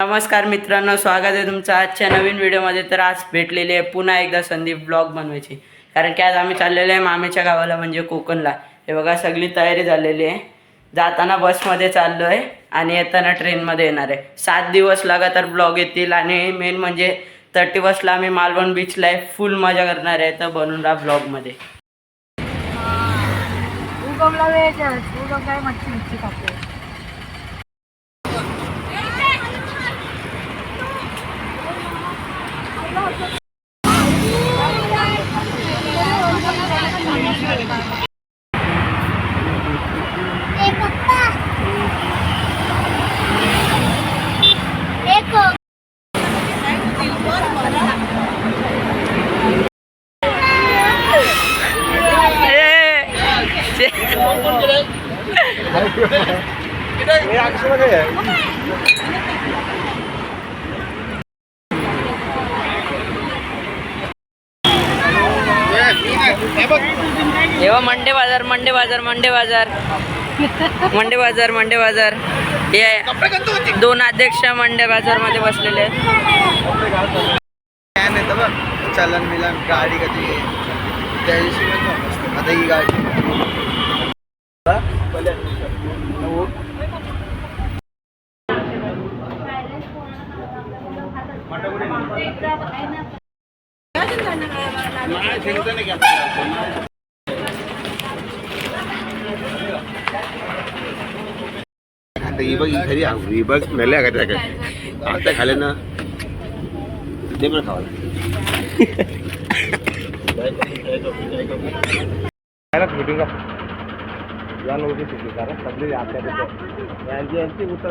नमस्कार मित्रांनो स्वागत आहे तुमचं आजच्या नवीन व्हिडिओमध्ये. तर आज भेटलेली आहे पुन्हा एकदा संदीप ब्लॉग बनवायची. कारण की आज आम्ही चाललेलो आहे मामेच्या गावाला म्हणजे कोकणला. हे बघा सगळी तयारी झालेली आहे. जाताना बसमध्ये चाललो आहे आणि येताना ट्रेनमध्ये येणार आहे. सात दिवस लगातार ब्लॉग येतील आणि मेन म्हणजे थर्टी फर्स्टला आम्ही मालवण बीचला आहे. फुल मजा करणार आहे. तर बनून राहा ब्लॉगमध्ये. वेळ मच्छी मच्छी खाते तेव्हा मंडे बाजार मंडे बाजार मंडे बाजार. मंडे बाजार मंडे बाजार. हे दोन अध्यक्ष मंडे बाजारमध्ये बसलेले चलन मिलन गाडी कधी त्या दिवशी आता ही गाडी. आता ही बघ ही खरी. ही बघ मेल्या का त्या आता खाले ना ते पण खावा शूटिंग का या नव्हती शूटिंग कारण सगळे आपल्या यांची यांची उतर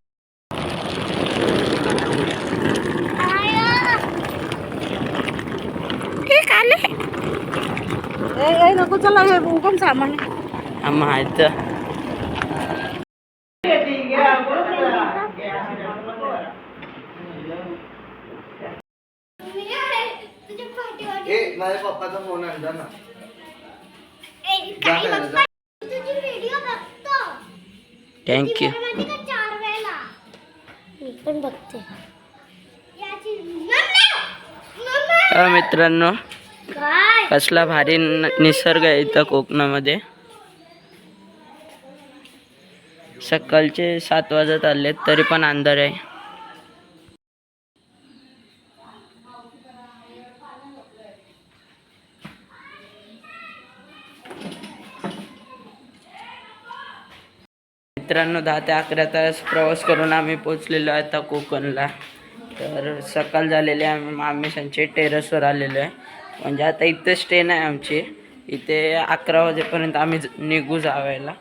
नको चला हे उगम सामान. माहीत. ए माझ्या पप्पाचा फोन आणला ना. थँक्यू मी पण बघते. मित्रांनो. काय? कसला भारी निसर्ग आहे इथं कोकणामध्ये. सकाळचे सात वाजत आले तरी पण अंधार आहे. मित्रांनो दहा ते अकरा तास प्रवास करून आम्ही पोचलेलो आहे आता कोकणला. तर सकाळ झालेली आहे आम्ही मामेशांचे टेरेसवर आलेलो आहे. म्हणजे आता इथं स्टेन आहे आमची. इथे अकरा वाजेपर्यंत आम्ही निघू जावायला.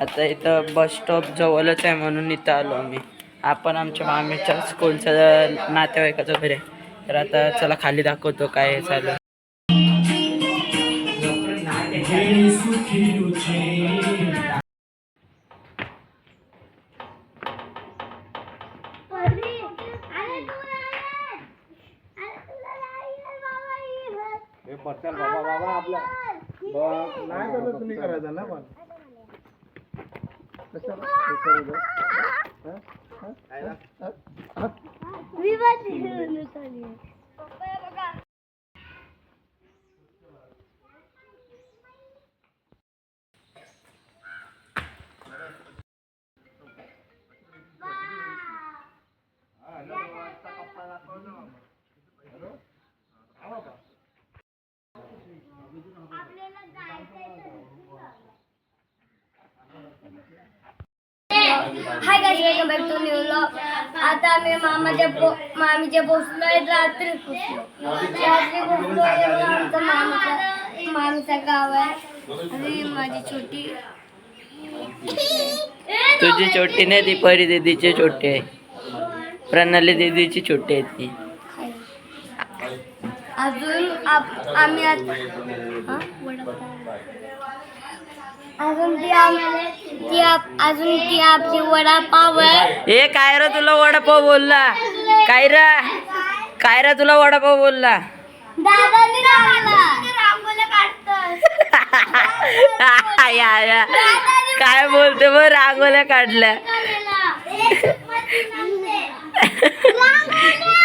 आता इथं बस स्टॉप जवळच आहे म्हणून इथं आलो आम्ही. आपण आमच्या मामीच्या स्कूलच्या नातेवाईकाचं घर आहे. तर आता चला खाली दाखवतो काय आहे चालू हे पटकन बाबा बाबा आपला बघ, नाही करत तुम्ही करायचं ना पण कशाला? हे करू दे. हं? हं? हं? हं? Hi welcome back to new आता आम्ही मामाच्या पो मामीच्या आहे रात्री पोचलो रात्री पोचलो आमचा मामाचा मामीचा गाव आहे. आणि माझी छोटी. तुझी छोटी नाही ती परी दीदीची छोटी आहे. प्रणाली दीदीची छोटी आहे ती. अजून आप- आम्ही हा? अजून ती ती आप- अजून ती आपली वडापाव ए काय रे तुला वडापाव बोलला? काय रे? काय रे तुला वडापाव बोलला? काय बोलते बघ रांगोल्या काढल्या.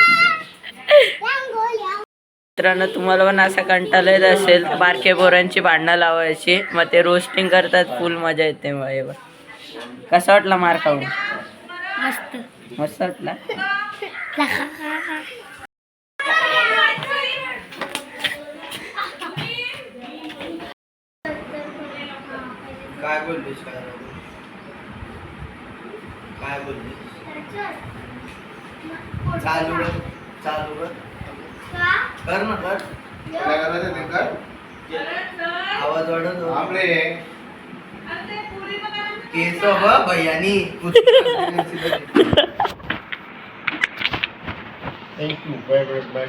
मित्रांनो तुम्हाला पण असा कंटाळा येत असेल तर बारके पोरांची भांडणं लावायची मग ते रोस्टिंग करतात फुल मजा येते माझ्यावर कसा वाटला मार खाऊन? मस्त. मस्त वाटला? काय बोललीस काय? काय बोललीस? चालू चालू कर कर. ना कर काय करायचं ते कर आवाज वाढत आपले केस ब भैयानी thank you bye bye bye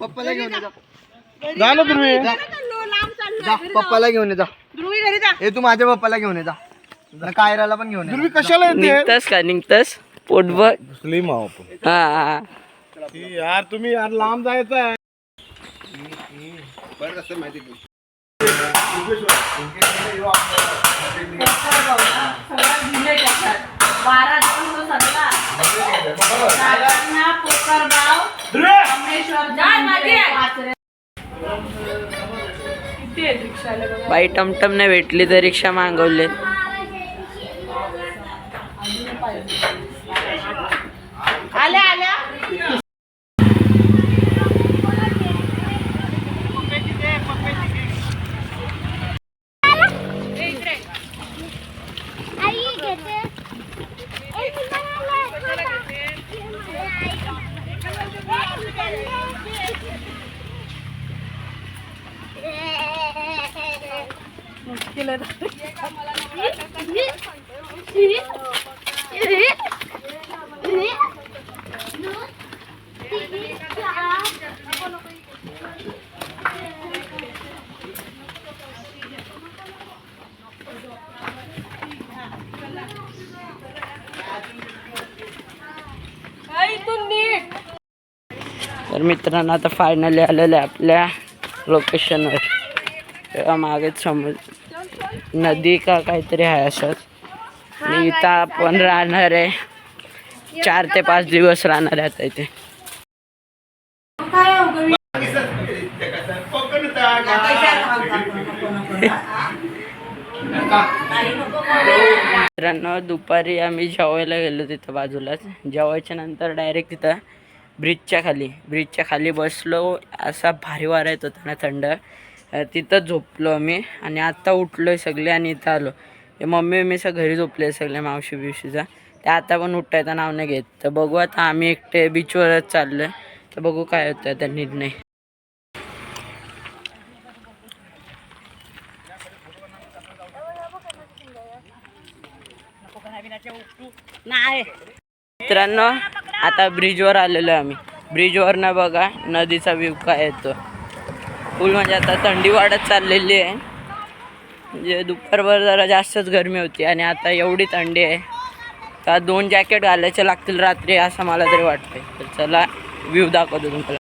पप्पाला घेऊन ये जा. जा. ना ध्रुवी. जा. पप्पाला घेऊन ये जा. ए तू माझ्या पप्पाला घेऊन ये जा. कायराला पण घेऊन कशाला निघतस का? निघतस? पोटभर स्लिम आहो आपण. हा हा. यार तुम्ही यार लांब जायचं आहे. बरं बाई टमटम नाही भेटली तर रिक्षा मागवले तर मित्रांनो आता फायनली आलेलं आहे आपल्या लोकेशनवर तेव्हा मागेच समोर नदी का काहीतरी आहे असंच. आणि इथं आपण राहणार आहे. चार ते पाच दिवस राहणार आहे आता इथे. मित्रांनो दुपारी आम्ही जेवायला गेलो तिथं बाजूलाच. जेवायच्या नंतर डायरेक्ट तिथं ब्रिजच्या खाली ब्रिजच्या खाली बसलो. असा भारी वारा येत होता ना थंड. तिथंच तिथं झोपलो आम्ही आणि आत्ता उठलो आहे सगळे आणि इथं आलो. हे मम्मी मी सगळं घरी झोपले सगळे मावशी बिवशीचा. ते आता पण उठायचं नाव नाही घेत. तर बघू आता आम्ही एकटे बीचवरच चाललोय. तर बघू काय होतं त्या निर्णय. मित्रांनो आता ब्रिजवर आलेलो आहे आम्ही ब्रिजवर बघा नदीचा व्ह्यू काय येतो. फुल म्हणजे आता थंडी वाढत चाललेली आहे. म्हणजे दुपारभर जरा जास्तच गरमी होती आणि आता एवढी थंडी आहे. का दोन जॅकेट घालायचे लागतील रात्री असं मला तरी वाटतंय. तर चला व्ह्यू दाखवतो तुम्हाला.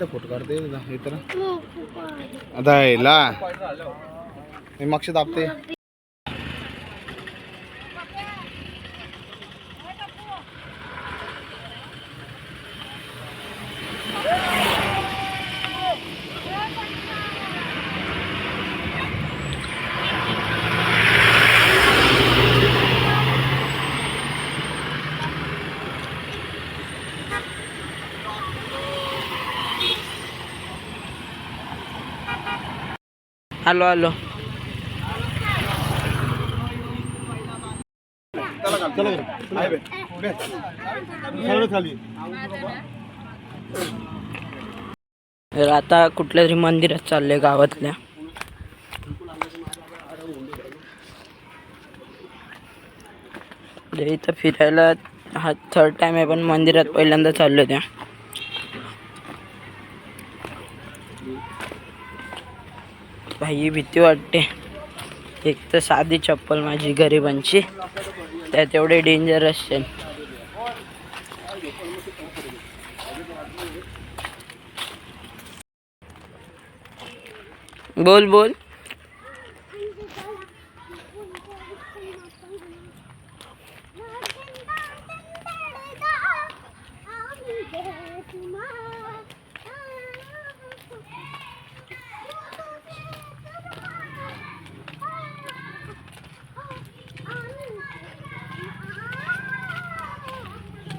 तर फोटो काढते हे तर आता ला हे मागचे दाबते. आलो तर आता कुठल्या तरी मंदिरात चाललंय गावातल्या. इथं फिरायला हा थर्ड टाइम आहे पण मंदिरात पहिल्यांदा चाललो त्या. भाई भीती वाटते. एक तर साधी चप्पल माझी गरिबांची. त्यात एवढे डेंजर असते बोल बोल.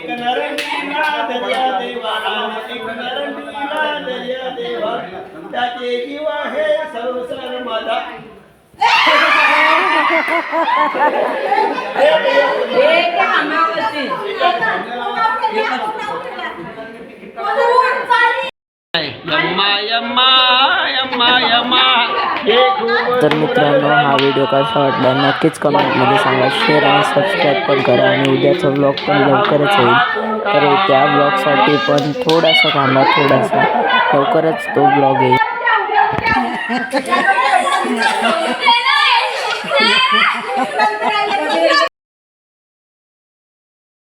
चप झोप डायरेक्ट झोप झोप झोप त्याचे जीव आहे संसार माझा. यम्मा यम्मा यम्मा यम्मा. हे तर मित्रांनो हा व्हिडिओ कसा वाटला? नक्कीच कमेंटमध्ये सांगा. शेअर आणि सबस्क्राईब पण करा आणि उद्याचा व्लॉग पण लवकरच येईल तर त्या व्लॉगसाठी पण थोडासा थांबा थोडासा. लवकरच तो व्लॉग येईल.